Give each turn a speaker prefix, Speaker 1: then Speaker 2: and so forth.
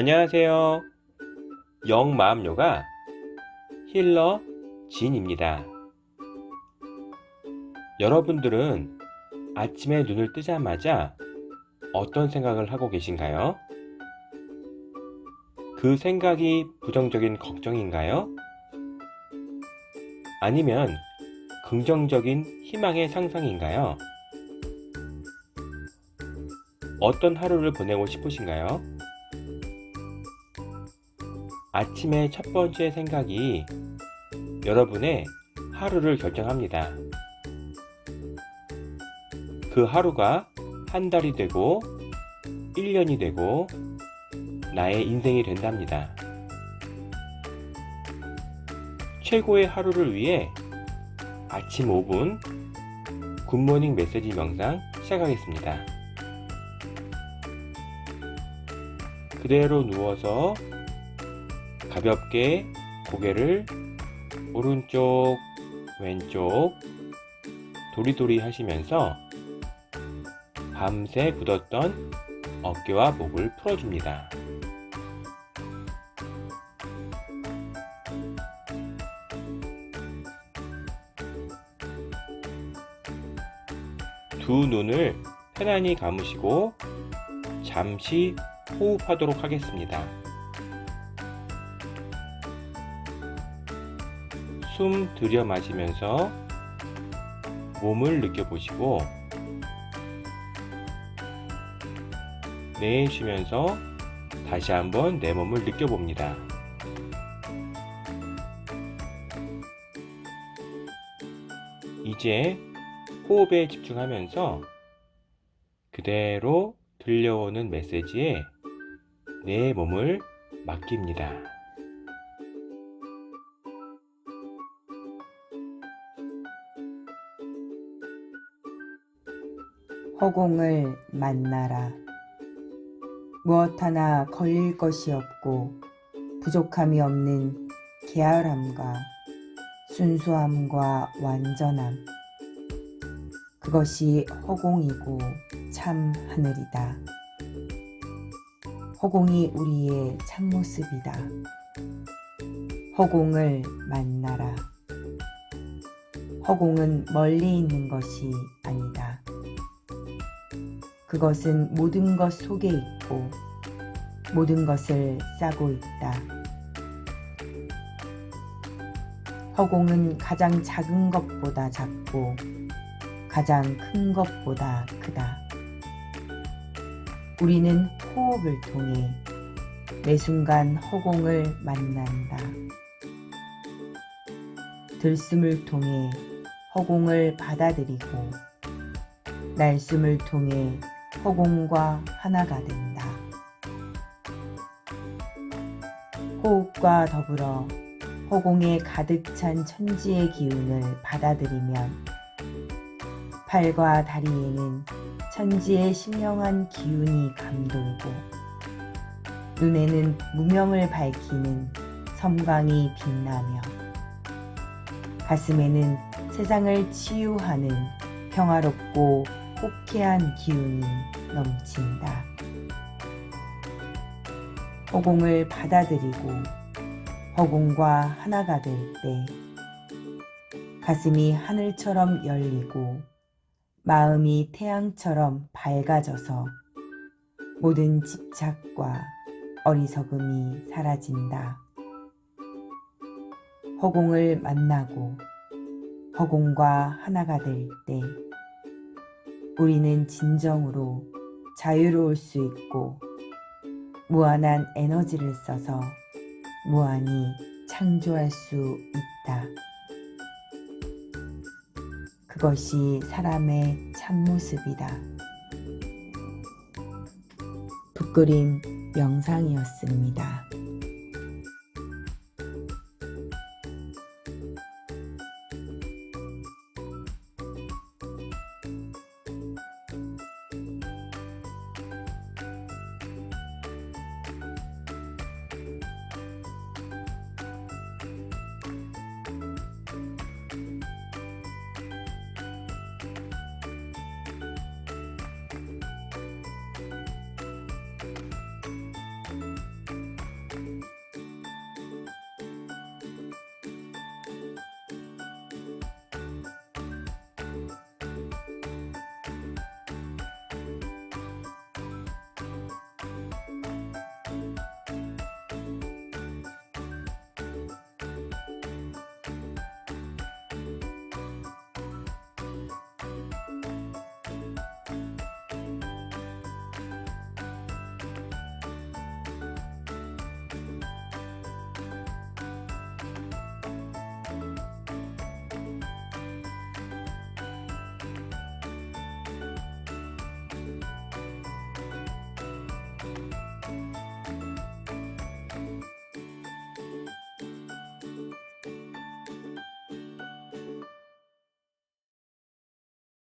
Speaker 1: 안녕하세요. 영마음요가 힐러 진입니다. 여러분들은 아침에 눈을 뜨자마자 어떤 생각을 하고 계신가요? 그 생각이 부정적인 걱정인가요? 아니면 긍정적인 희망의 상상인가요? 어떤 하루를 보내고 싶으신가요? 아침의 첫 번째 생각이 여러분의 하루를 결정합니다. 그 하루가 한 달이 되고 1년이 되고 나의 인생이 된답니다. 최고의 하루를 위해 아침 5분 굿모닝 메시지 명상 시작하겠습니다. 그대로 누워서 가볍게 고개를 오른쪽, 왼쪽 도리도리 하시면서 밤새 굳었던 어깨와 목을 풀어줍니다. 두 눈을 편안히 감으시고 잠시 호흡하도록 하겠습니다. 숨 들여 마시면서 몸을 느껴보시고 내쉬면서 다시 한번 내 몸을 느껴봅니다. 이제 호흡에 집중하면서 그대로 들려오는 메시지에 내 몸을 맡깁니다.
Speaker 2: 허공을 만나라. 무엇 하나 걸릴 것이 없고 부족함이 없는 게으람과 순수함과 완전함. 그것이 허공이고 참 하늘이다. 허공이 우리의 참모습이다. 허공을 만나라. 허공은 멀리 있는 것이 아니다. 그것은 모든 것 속에 있고 모든 것을 싸고 있다. 허공은 가장 작은 것보다 작고 가장 큰 것보다 크다. 우리는 호흡을 통해 매 순간 허공을 만난다. 들숨을 통해 허공을 받아들이고 날숨을 통해 허공과 하나가 된다. 호흡과 더불어 허공에 가득 찬 천지의 기운을 받아들이면 팔과 다리에는 천지의 신령한 기운이 감돌고 눈에는 무명을 밝히는 섬광이 빛나며 가슴에는 세상을 치유하는 평화롭고 호쾌한 기운이 넘친다. 허공을 받아들이고 허공과 하나가 될 때 가슴이 하늘처럼 열리고 마음이 태양처럼 밝아져서 모든 집착과 어리석음이 사라진다. 허공을 만나고 허공과 하나가 될 때 우리는 진정으로 자유로울 수 있고 무한한 에너지를 써서 무한히 창조할 수 있다. 그것이 사람의 참모습이다. 붓그림 명상이었습니다.